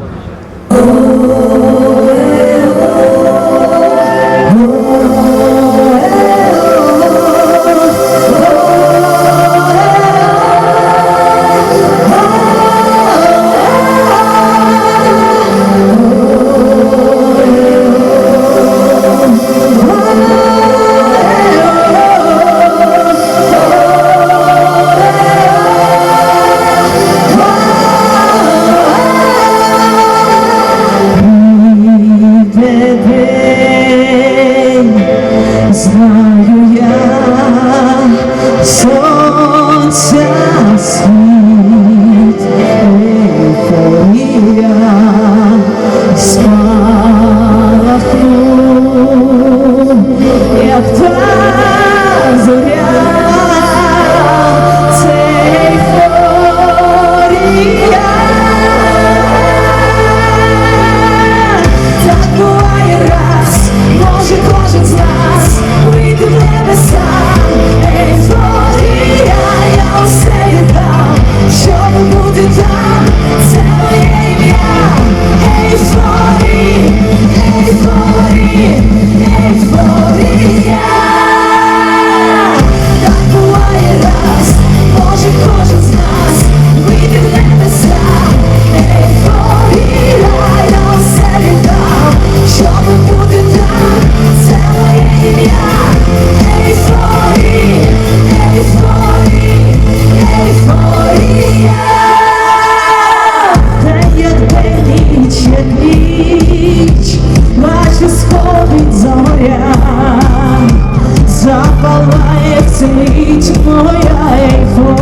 Oh. inside запалає свіч моя ейфорія.